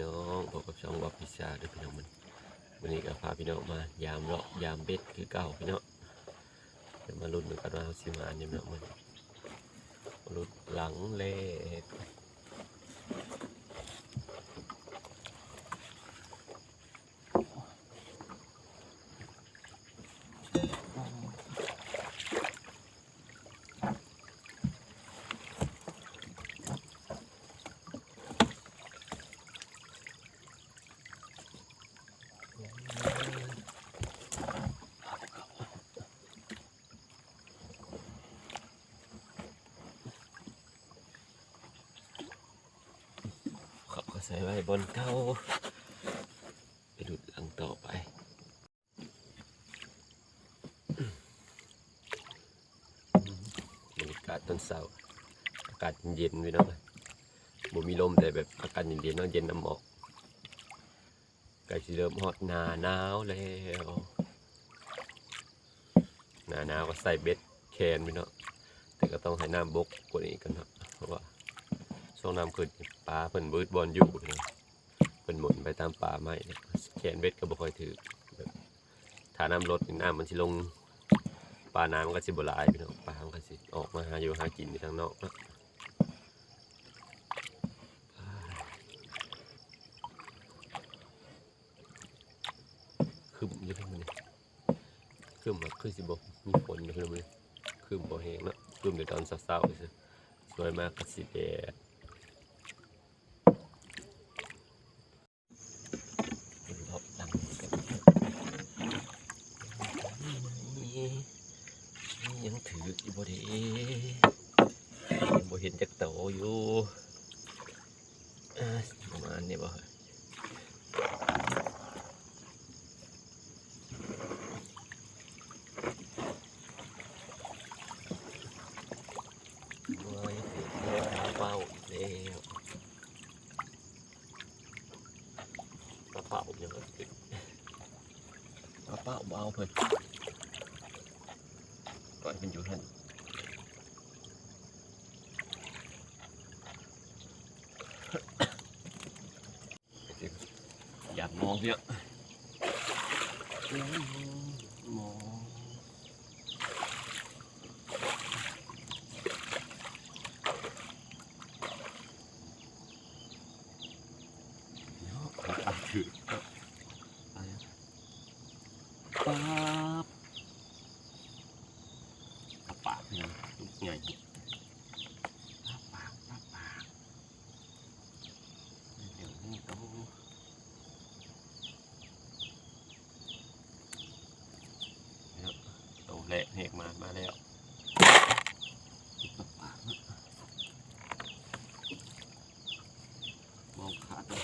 น้องพบกับช่องวับพิซซ่าด้วยพี่น้องมันวันนี้ก็พาพี่น้องมายามเลาะยามเบ็ดคือเก่าพี่น้องเดี๋ยวมาลุ้นกันว่าสิมาอันนี้พี่น้องมันลุ้นหลังเลก ส่ไว้บนเก้าไปดูดหลังต่อไปบรรยากาศตอนเช้าอากาศเย็นๆพี่น้องบ่มีลมแต่แบบอากาศเย็นๆเนาะเย็นน้ำหมอกกล้สิเริ่มฮอดหนาหนาวแล้วหนาหนาวก็ใส่เบ็ดแคนพี่น้องแต่ก็ต้องให้น้ำบกกว่านี้กันเนาะเพราะว่าช่วงน้ำขึ้น ปลาเพิ่นบืดบอลอยู่เพิ่นหมุนไปตามป่าไม่แขนเบ็ดก็บ่ค่อยถือแบบถ้าน้ำลดน้ำมันสิลงปลาน้ำมันก็สิบลายพี่น้องปลามันก็สิออกมาหาอยู่หากินอยู่ทางนอกนะคืมอยู่ที่มันนี่คืมแบบคือสิบมีฝนอยู่ที่มันนี่คืมบ่แห้งเนาะคืมเดี๋ยวตอนเช้าๆซื่อสวยมากก็สิแดด เป็นรอบหลังกันนี่นี่ยังถืออยู่บ่เด้ยังบ่เห็นจักโตอยู่อ่าประมาณนี้บ่เฮ้ยโอ้ยถือแล้วเป้าอีกแล้ว กระเป๋ายังก็ติด กระเป๋าเบาเพิ่นปล่อยมันอยู่ท่านอยากมองเนี่ยมองเนาะเอาถือ ป๊าบกระปากเนี่ยลูกใหญ่ป๊าบปากป๊าบปากเดี๋ยวนี้โตแล้วโตแหละเหก มามาแล้วกระปากนะมองขาดเลย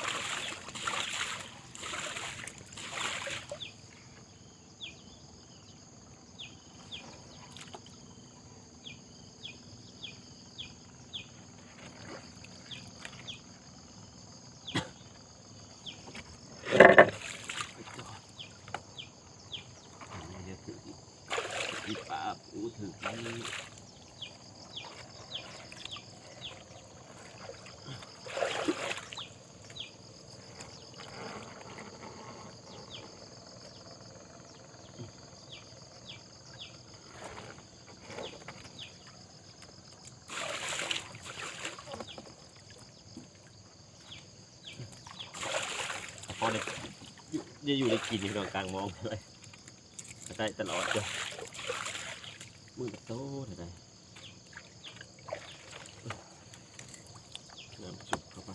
เดี๋ยวถืออีกป้าปูถือนี่ พอเด็กจะอยู่ในกินอยู่ตรงกลางมองเลยได้ตลอดจ้ะ มือกับโต้ได้น้ำจุกเข้าไป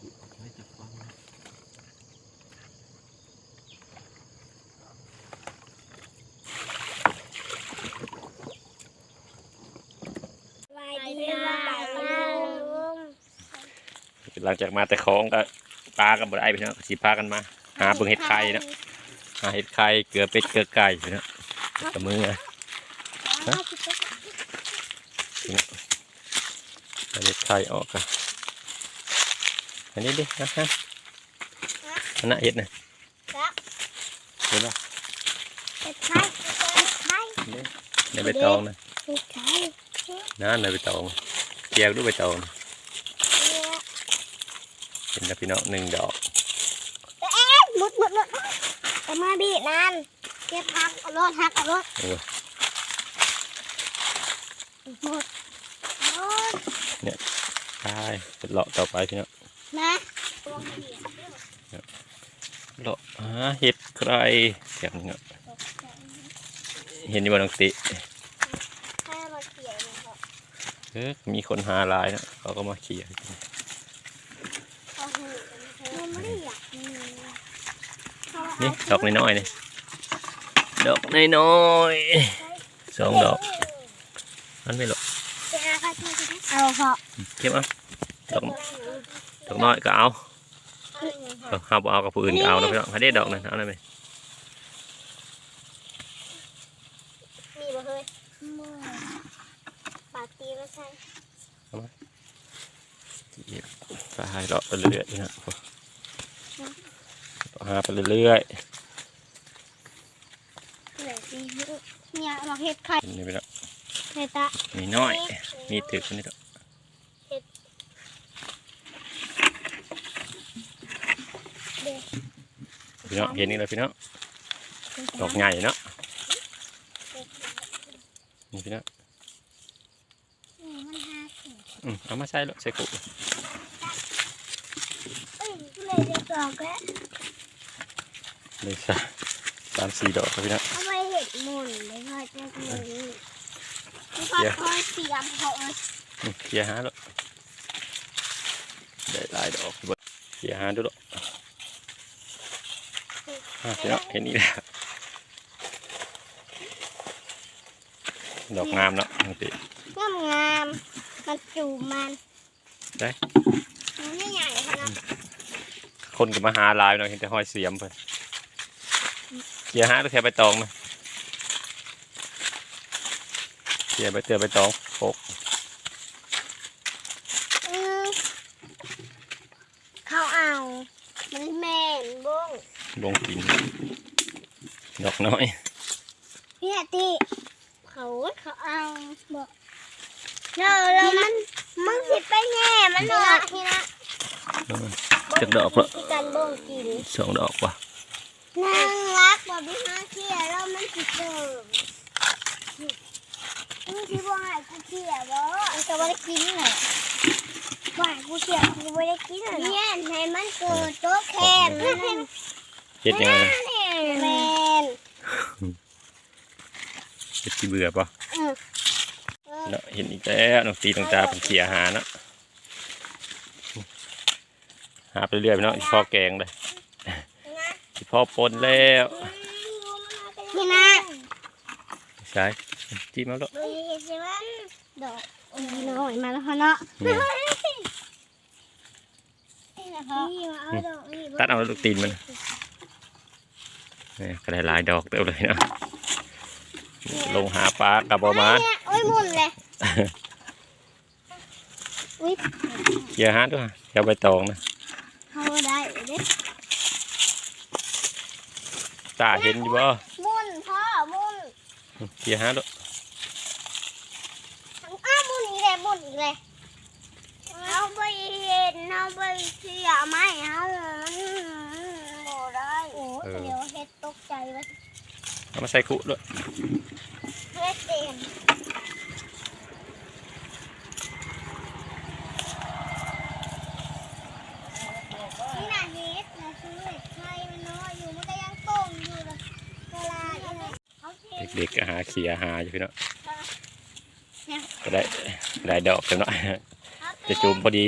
จุกเข้าไปจับฟังสวัสดีค่ะลุงหลังจากมาแต่คลองก็ปลากับบ่ได้พี่น้องสิพากันมา หาเบิ่งเห็ดไข่เนาะหาเห็ดไข่เกลือเป็ดเกลือไก่พี่น้องกับมืออะหาเห็ดไข่ออกกันอันนี้ดินะฮะอันน่ะเห็ดนะเห็นป่ะเห็ดไข่เห็ดไข่ในใบตองนะเห็ดไข่นั่นในใบตองเจียวด้วยใบตองเเห็นแล้วพี่น้องหนึ่งดอก มุดมุดมุดแต่มา บีบนานเก็บพักเอารถหักเอารถโอ้ยหมดรถตายเป็นเลาะต่อไปพี่น้องนะเลาะหาเห็ดใครแถวนี้เนาะเห็นอยู่บนน้องติถ้าเราเขี่ยเนี่ยเขาเออมีคนหาหลายเนาะเขาก็มาเขี่ย เขาหูมันไม่ได้อยากมีเขาเอา นี่ดอกน้อยๆนี่ดอกน้อยๆสองดอกมันไม่หรอกไปหาข้าวที่จะได้เอาเพาะเก็บเอาดอกดอกน้อยก็เอาเอาเอาบ่เอากับผู้อื่นก็เอาแล้วพี่น้องให้ได้ดอกหนึงเอาได้ไหมมีบ่เฮ้ยปาตีไม่ใช่ไปหาเลาะไปเรื่อยๆนะ หาไปเรื่อยเหลือตีเยอะเนี่ยเราเห็ดไข่ๆนี่พี่น้องเห็ดตะมีน้อย มีถึกนี่ดอกพี่น้องเห็นนี่เลยพี่น้องดอกใหญ่เนาะนี่พี่น้องมันหาถึงอืมเอามาใส่แล้วใส่กุ เอ้ยเลยเด็กดอกแล้ว เลยใส่สามสี่ดอกครับพี่น้องเอาไปเห็ดหมุนเลยพ่อจะหมุนนี่พ่อคอยเสียมเขาเอ้ยอืมเคลียร์หาแล้วได้หลายดอกเบิดเคลียร์หาดูดอกอะพี่น้องเห็นนี่แหละดอกงามเนาะน้องติ งามงามมันจูบมันได้ มันไม่ใหญ่ขนาดคนก็มาหาหลายเนาะเห็นแต่ห้อยเสียมเพิ่น เคลียร์หาแล้วแถวใบตองนะเคลียร์ใบเตือใบตองโปกอืมเขาเอา มันแม่นบุ้งลงกิน ดอกน้อย พี่อาติเขาเขาเอาบอกเราเรามันมึงสิไปแง่มันหรอกทีนะ จักดอกละที่กันบุ้งกิน สองดอกว่ะ นางรักบอกพี่ฮาเคียแล้วมันสิเติมมึงที่ว่าให้กูเคียบ่มันจะไม่ได้กินเหรอว่าให้กูเคียกูไม่ได้กินเหรอเนี่ยให้มันเกิดโต๊ะแข็งนั่นเฮ็ดยังไงแมนเฮ็ดที่เบื่อปะอืมเนาะเห็นอีกแล้วน้องตีน้องตาเป็นเขี่ยหาเนาะหาไปเรื่อยๆเนาะที่พ่อแกงเลยที่พ่ อปนแล้วนี่นะใช่จิ้มเอาแล้วดูสิมันดอกอีน้อยมาแล้วเขาเนาะนี่นี่นะพ่อนี่มาเอาดอกนี่ตัดเอาลูกตีนมันนี่ก็ได้หลายดอกเต็มเลยเนาะลงหาปลากับประมาณโอ้ยหมุนเลยอุ้ยเขี่ยหาด้วยแถวใบตองนะ เขาได้เด้ ตาเห็นอยู่บ่หมุนพ่อหมุนเขี่ยหาด้วยอ้าวหมุนอีกเลยหมุนอีกเลยเอาไปเห็นเอาไปเสียไม้เอามันบ่ได้โอ้ยเดี๋ยวเฮ็ดตกใจไว้เอามาใส่คุด้วยเฮ็ดเองนี่น่ะเฮ็ดนะซื้อเห็ดไข่มันน้อยอยู่มันก็ยังต้มอยู่เลยเวลาอีกเลย เขาเฮ็ดเด็กๆก็หาเขี่ยหาอยู่พี่เนาะก็ได้ได้ดอกจังเนาะจะจุ่มพอดี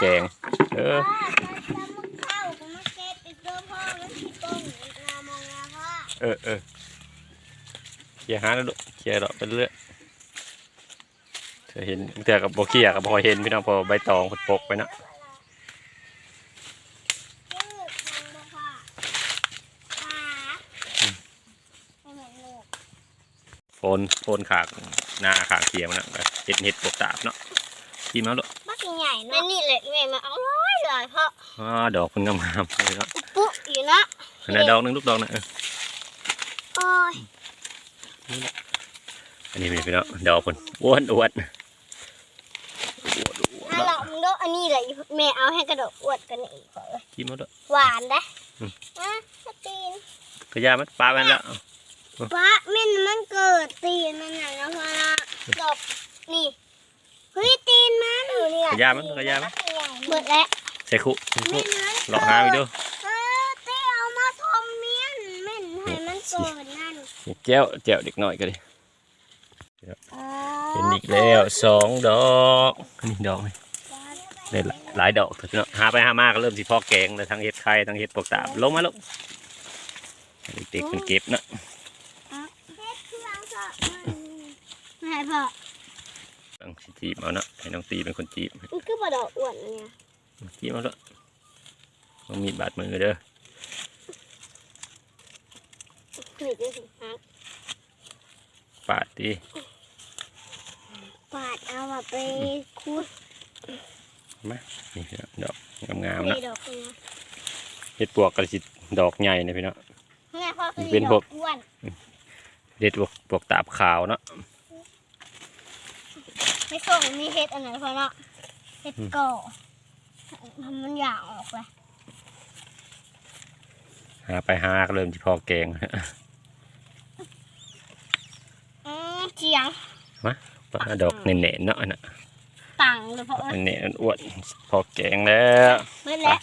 แกงเออพ่อจะมึงเข้ากูมาเก็บอีกเด้อพ่อมันสิต้มอีกงามองงาพ่อเออเออเขี่ยหาแล้วลูกเขี่ยดอกไปเรื่อยเธอเห็นเธอกับโบเขี่ยกับพอเห็นพี่น้องพอใบตองพดปกไปเนาะ ยืดทางบ่พ่อขาไม่เหมือนลูก โฟนโฟนขากหน้าขากเขี่ยมันเนาะเห็ดเห็ดปกตาบเนาะกินมาลูกบักใหญ่เนาะนี่แหละแม่มาเอาร้อยเลยพ่ออ่าดอกมันงามๆเลยเนาะปุ๊อยู่เนาะอันนั้นดอกหนึงลูกดอกหนึงเออโอ้ยอันนี้มีพี่น้องดอกคนอ้วนอ้วนอ้วนอ้วนอะเนาะหลอกมึงเด้ออันอันนี้เลยแม่เอาให้กระโดดอวดกันอีกขอเลยกินหมดแล้วหวานได้อืมอะตีนกระยามันปลามันแล้ว ป้าเม่นมันเกิดตีนมันน่ะแล้วพอละหลบนี่เฮ้ยตีนมันอยู่นี่กระยามันกระยามัน เบิดแล้วใส่คุคุเม่นมันลองหาไปดูเออเต้เอามาทอมเมียนเม่นให้มันเกิดนั่นนี่แจ้วแจ้วเด็กน้อยก็ดิอ๋อเห็นอีกแล้วสองดอกนี่ดอกนี่ได้หลายหลายดอกเถอะพี่น้องหาไปหามาก็เริ่มสิพอแกงเลยทั้งเห็ดไข่ทั้งเห็ดปวกตาบลงมาลูกเด็กๆมันเก็บนะ เฮ็ดเครื่องสอบมัน ให้พ่อต้องสิจีบเอาเนาะให้น้องตีเป็นคนจีบมันคือบ่ดอกอ้วนเนี่ยจีบเอาละต้องมีดบาดมือเด้อนี่จะสิฮักปาดดิปาดเอามาไปคูดนี่พี่น้องดอกงามๆนี่เนาะดอกเนี่ยเห็ดปวกกระสิดอกใหญ่นะพี่น้องแม่พ่อคือเป็นดพวอกกอ้วนเด็ดปวกปวกตาบขาวเนาะ ไม่ส่งมีเฮ็ดอันไหนพ่อเนาะเฮ็ดก่อทำมันอย่างออกเลยหาไปหาก็เริ่มสิพอแกงอืมเจียงปลาดอกเน่นๆเนาะอันน่ะตังเลยเพราะว่าเน่นๆอ้วนๆพอแกงแล้วเมื่อแล้ว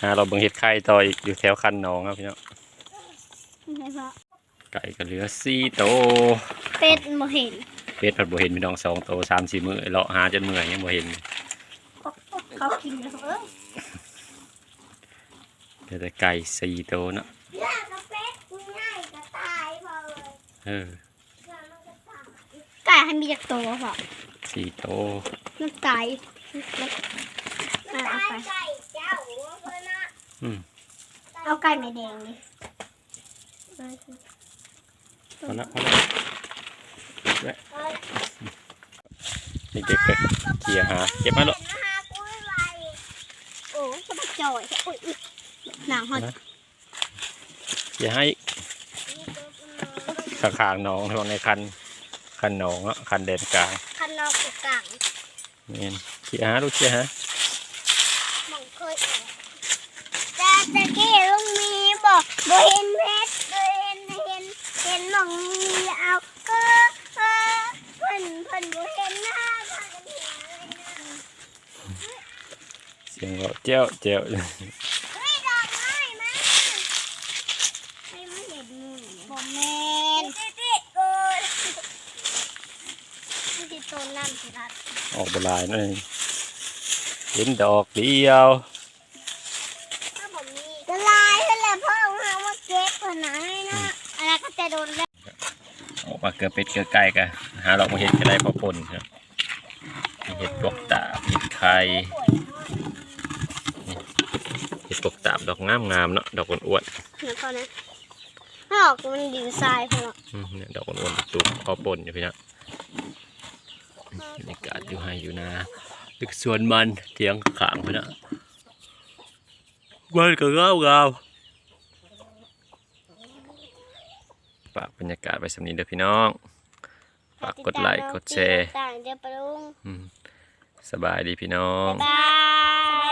หาเราเบิ่งเห็ดไข่ต่ออีกอยู่แถวคันหนองครับพี่น้องไม่พอไก่ก็เหลือสี่โตวเป็ดมาเห็น เป็ดผัดบ่เห็นพี่น้องสองโตวสามสี่มื้อเลาะหาจนเมื่อยยังบ่เห็นเขากินเลยเออเหลือแต่ไก่สี่โตวเนาะย่ากับเป็ดง่ายก็ตายพอเลยเออไก่ให้มีจากตัวพอสี่โตวมันตายมันตายไก่เจ้าเพื่อนนะอืมเอาไก่ไม่แดงดิเอาละเอาละ แวะเด็กๆก็เขี่ยหาเก็บมาลูกโอ้สะบัดจ่อยอุ๊ยอุ๊ยหนังหอดเขี่ยให้ข้างๆหนองระวังในคันคันหนองเนาะคันเด่นกลางคันนอกกกลางนี่เขี่ยหาลูกเขี่ยหามองเคยแต่ตะกี้ลุงมีบอกบ่เห็นเพชรบ่เห็นเห็นเห็นหมองมีเอาก็เออเพิ่นเพิ่นบ่เห็นหน้าพากันเห็นเลยนะ เสียงเราเจ้าเจ้าเฮ้ยดอกไม้มาให้มาเห็นมือบ่แม่นติติเกินนี่ที่ต้นน้ำสิรัดออกบหลายนั่นเองเห็นดอกเดียวถ้าผมมีจะลายให้แหละพ่อของเรามาเก็บคนไหนนะอะไรก็จะโดนแล้วออกมาเกลือเป็ดเกลือไก่กันหาเรามาเห็ดกันได้พอปนครับมีเห็ดปวกตาบเห็ดไข่ เห็ดปวกตาบดอกงามงามเนาะดอกอ้วนแล้วก็นะถ้าออกมันดินทรายพอๆอืมเนี่ยดอกอ้วนๆตูมพอปนอยู่พี่นะบรรยากาศอยู่ให้อยู่นะตึกสวนมันเถียงขางพี่นะวันก็เงาเงาฝากบรรยากาศไว้สำนีเด้อพี่น้องฝากกดไลค์กดแชร์สบายดีพี่น้องบา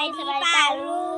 ยสบายดีป่าลุ